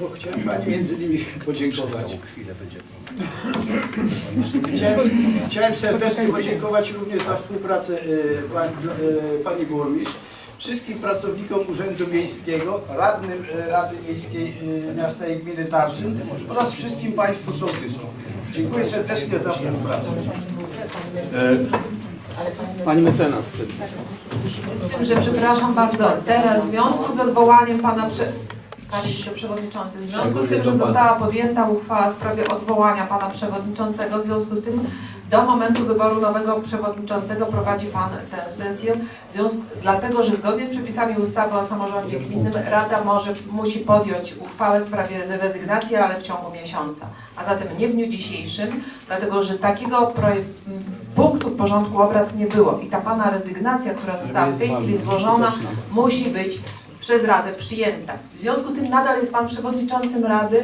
Bo chciałem Pani między innymi podziękować. chwilę będzie. Chciałem, chciałem serdecznie podziękować również za współpracę y, pani, y, pani burmistrz, wszystkim pracownikom Urzędu Miejskiego, radnym y, Rady Miejskiej y, Miasta i Gminy Tarczyn oraz wszystkim Państwu sołtysom. Dziękuję serdecznie za współpracę. Pani mecenas chce. Z tym, że przepraszam bardzo, teraz w związku z odwołaniem pana prze... Panie Wiceprzewodniczący, w związku z tym, że została podjęta uchwała w sprawie odwołania pana przewodniczącego, w związku z tym do momentu wyboru nowego przewodniczącego prowadzi pan tę sesję, w związku, dlatego że zgodnie z przepisami ustawy o samorządzie gminnym Rada może, musi podjąć uchwałę w sprawie rezygnacji, ale w ciągu miesiąca, a zatem nie w dniu dzisiejszym, dlatego że takiego punktu w porządku obrad nie było. I ta pana rezygnacja, która została w tej chwili złożona, musi być przez Radę przyjęta. W związku z tym nadal jest Pan Przewodniczącym Rady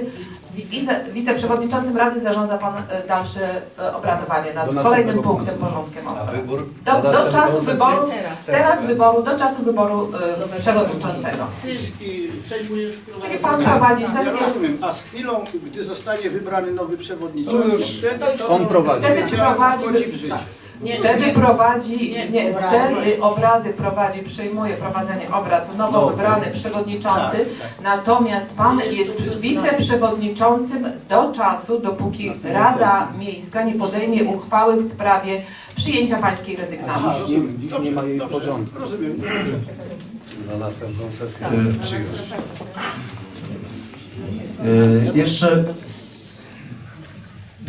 i za- wiceprzewodniczącym Rady zarządza Pan e, dalsze e, obradowanie nad Do kolejnym punktem porządkiem obrad. wybór? Do, do czasu wyboru, teraz wyboru, do czasu wyboru e, przewodniczącego. I przejmujesz Czyli Pan prowadzi Ja sesję, rozumiem, a z chwilą, gdy zostanie wybrany nowy przewodniczący, To już wtedy to, on prowadzi. Wtedy prowadzi- wchodzi w życie. Nie, wtedy nie. prowadzi, Nie, nie, wtedy obrady prowadzi, przejmuje prowadzenie obrad nowo wybrany przewodniczący, natomiast Pan jest wiceprzewodniczącym do czasu, dopóki Rada Miejska nie podejmie uchwały w sprawie przyjęcia Pańskiej rezygnacji. A, rozumiem. Dziś Dobrze, nie ma jej w dobrze, porządku. Rozumiem. Na następną sesję Y, przyjąć. Y, Jeszcze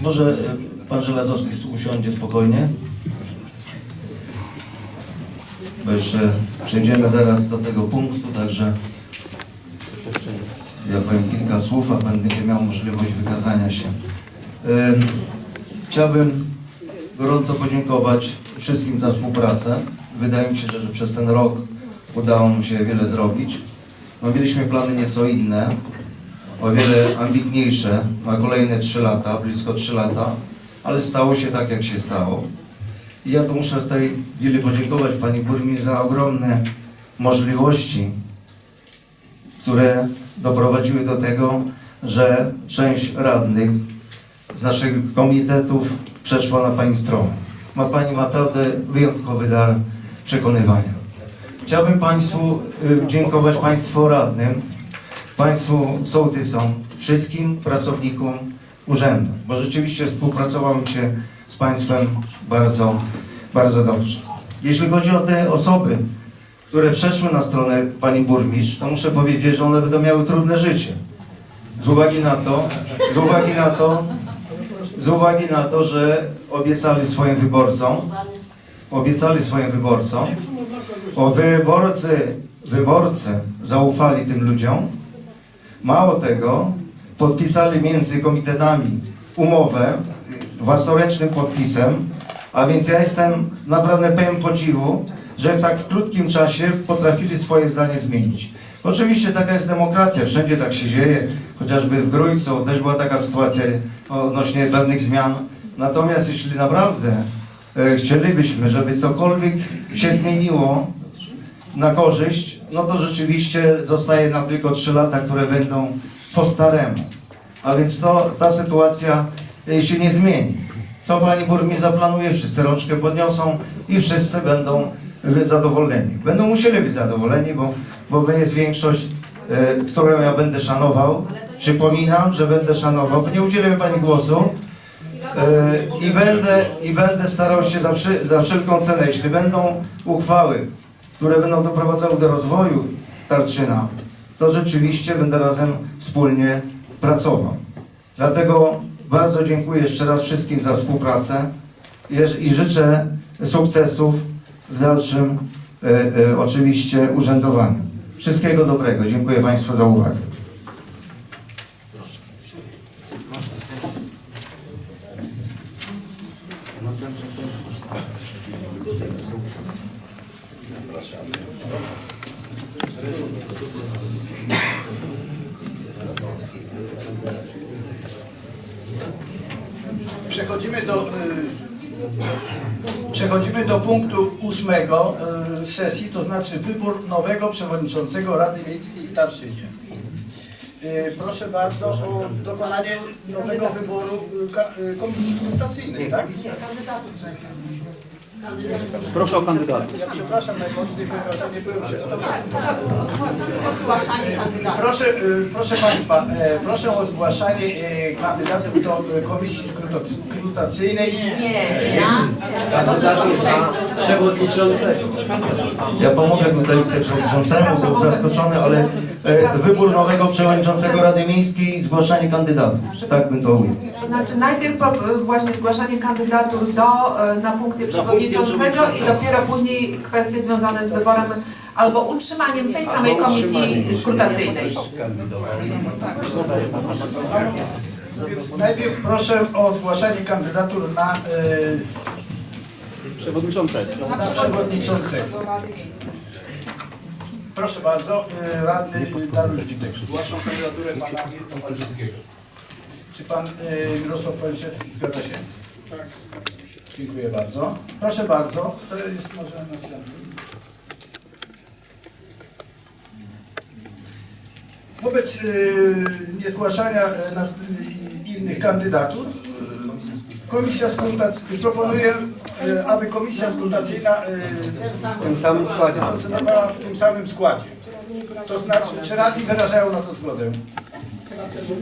może pan Żelazowski usiądzie spokojnie. Bo jeszcze przejdziemy zaraz do tego punktu, także ja powiem kilka słów, a pan będzie miał możliwość wykazania się. Ym, Chciałbym gorąco podziękować wszystkim za współpracę. Wydaje mi się, że, przez ten rok udało nam się wiele zrobić. No, mieliśmy plany nieco inne, o wiele ambitniejsze na kolejne 3 lata, blisko 3 lata, ale stało się tak, jak się stało. Ja to muszę tutaj wiele podziękować Pani Burmistrz za ogromne możliwości, które doprowadziły do tego, że część radnych z naszych komitetów przeszła na Pani stronę. Ma Pani naprawdę wyjątkowy dar przekonywania. Chciałbym Państwu y, dziękować Państwu radnym, Państwu sołtysom, wszystkim pracownikom urzędu, bo rzeczywiście współpracowałem się z Państwem bardzo, bardzo dobrze. Jeśli chodzi o te osoby, które przeszły na stronę Pani Burmistrz, to muszę powiedzieć, że one będą miały trudne życie. Z uwagi na to, z uwagi na to, z uwagi na to, że obiecali swoim wyborcom, obiecali swoim wyborcom, o wyborcy, wyborcy zaufali tym ludziom, Mało tego, podpisali między komitetami umowę własnoręcznym podpisem, a więc ja jestem naprawdę pełen podziwu, że w tak w krótkim czasie potrafili swoje zdanie zmienić. Oczywiście taka jest demokracja, wszędzie tak się dzieje, chociażby w Grójcu też była taka sytuacja odnośnie pewnych zmian. Natomiast jeśli naprawdę e, chcielibyśmy, żeby cokolwiek się zmieniło na korzyść, no to rzeczywiście zostaje nam tylko 3 lata, które będą po staremu. A więc to, ta sytuacja się nie zmieni. Co pani burmistrz zaplanuje, wszyscy rączkę podniosą i wszyscy będą zadowoleni. Będą musieli być zadowoleni, bo, bo jest większość, y, którą ja będę szanował. Przypominam, że będę szanował, nie udzielę pani głosu. Y, I będę, I będę starał się za, wszy, za wszelką cenę, jeśli będą uchwały, które będą doprowadzały do rozwoju Tarczyna, to rzeczywiście będę razem wspólnie pracował. Dlatego bardzo dziękuję jeszcze raz wszystkim za współpracę i, życzę sukcesów w dalszym e, e, oczywiście urzędowaniu. Wszystkiego dobrego. Dziękuję Państwu za uwagę. Przechodzimy do, y, przechodzimy do punktu ósmego y, sesji, to znaczy wybór nowego przewodniczącego Rady Miejskiej w Tarszynie. Y, Proszę bardzo o dokonanie nowego wyboru komisji konsultacyjnej, tak? Proszę o kandydatów. Ja przepraszam najmocniej, ponieważ nie byłem przygotowany. Kandydatów. Proszę, y, proszę Państwa, e, proszę o zgłaszanie e, kandydatów do e, komisji skrutacyjnej. Nie, ja. Przewodniczącego. Ja pomogę tutaj wiceprzewodniczącemu, był zaskoczony, ale wybór nowego przewodniczącego Rady Miejskiej i zgłaszanie kandydatów. Tak bym to ujął. To znaczy najpierw właśnie zgłaszanie kandydatur do, na funkcję przewodniczącego i dopiero później kwestie związane z wyborem albo utrzymaniem tej samej komisji skrutacyjnej. Więc najpierw proszę o zgłaszanie kandydatur na, e, Przewodniczącego. na przewodniczącego. Proszę bardzo, e, radny Dariusz Witek. Zgłaszam kandydaturę pana Mirka Walczyckiego. Czy pan e, Mirosław Wojciechowski zgadza się? Dziękuję bardzo. Proszę bardzo, to jest może następny. Wobec e, niezgłaszania nas, e, innych kandydatur, e, komisja skrutacyjna proponuje, aby komisja skrutacyjna W tym samym składzie. funkcjonowała w tym samym składzie. To znaczy, czy radni wyrażają na to zgodę?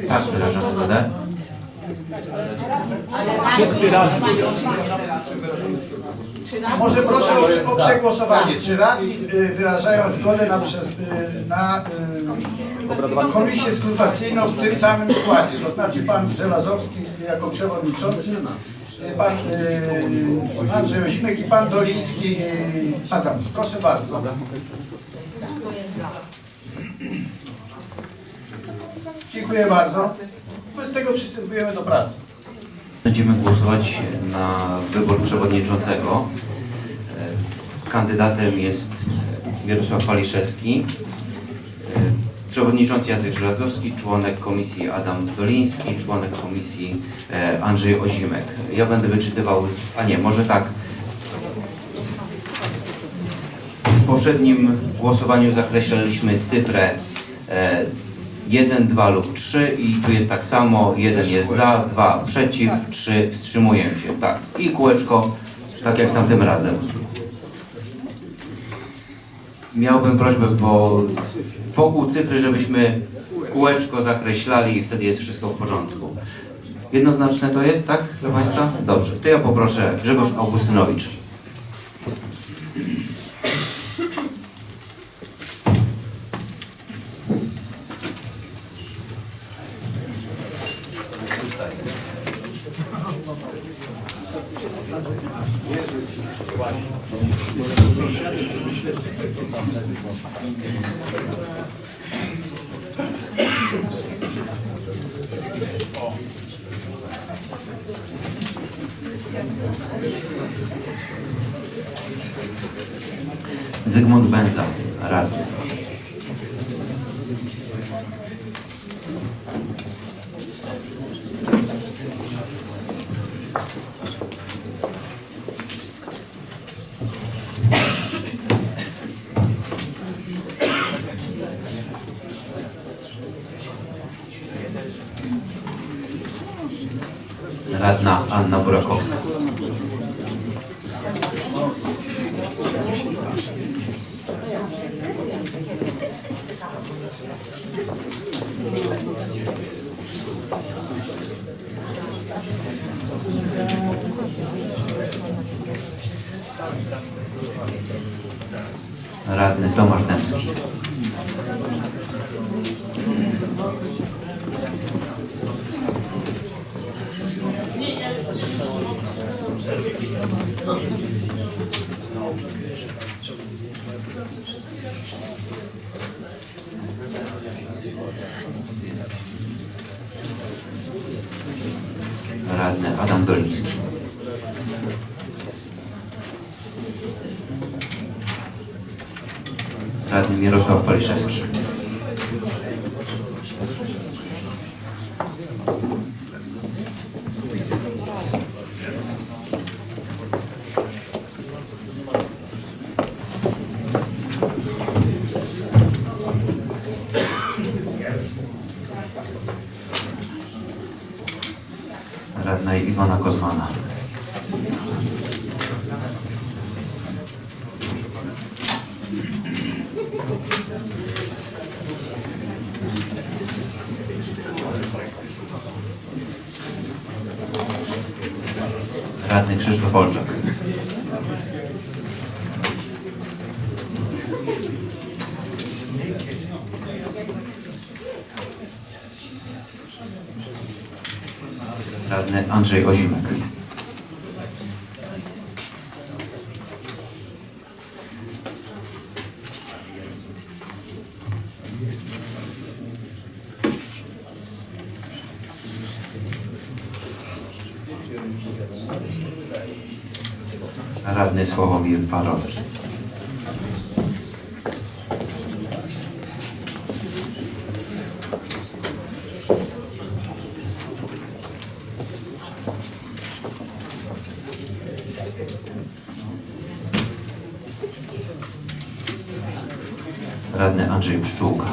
Tak, wyrażam zgodę. Wszyscy razem. Może proszę o, o przegłosowanie. Czy radni y, wyrażają zgodę na, przez, y, na y, komisję skrutacyjną w tym samym składzie? To znaczy pan Żelazowski jako przewodniczący, y, pan y, Andrzej Ozimek i pan Doliński. Y, Adam, proszę bardzo. Dziękuję bardzo. Wobec tego przystępujemy do pracy. Będziemy głosować na wybór przewodniczącego. Kandydatem jest Mirosław Waliszewski, przewodniczący Jacek Żelazowski, członek komisji Adam Doliński, członek komisji e, Andrzej Ozimek. Ja będę wyczytywał, a nie, może tak. W poprzednim głosowaniu zakreślaliśmy cyfrę e, 1, 2 lub 3 i tu jest tak samo, 1 jest za, 2 przeciw, 3 wstrzymuję się, tak. I kółeczko, tak jak tamtym razem. Miałbym prośbę, bo wokół cyfry, żebyśmy kółeczko zakreślali i wtedy jest wszystko w porządku. Jednoznaczne to jest, tak, dla Państwa? Dobrze, to ja poproszę Grzegorz Augustynowicz. Zygmunt Benza, radny. Burakowska. Radny Tomasz Dębski. radny Mirosław Waliszewski. Radna Iwona Kozmana. Radny Krzysztof Olczak. Radny Andrzej Ozimek. Radny Sławomir Parol. Radny Andrzej Pszczółka.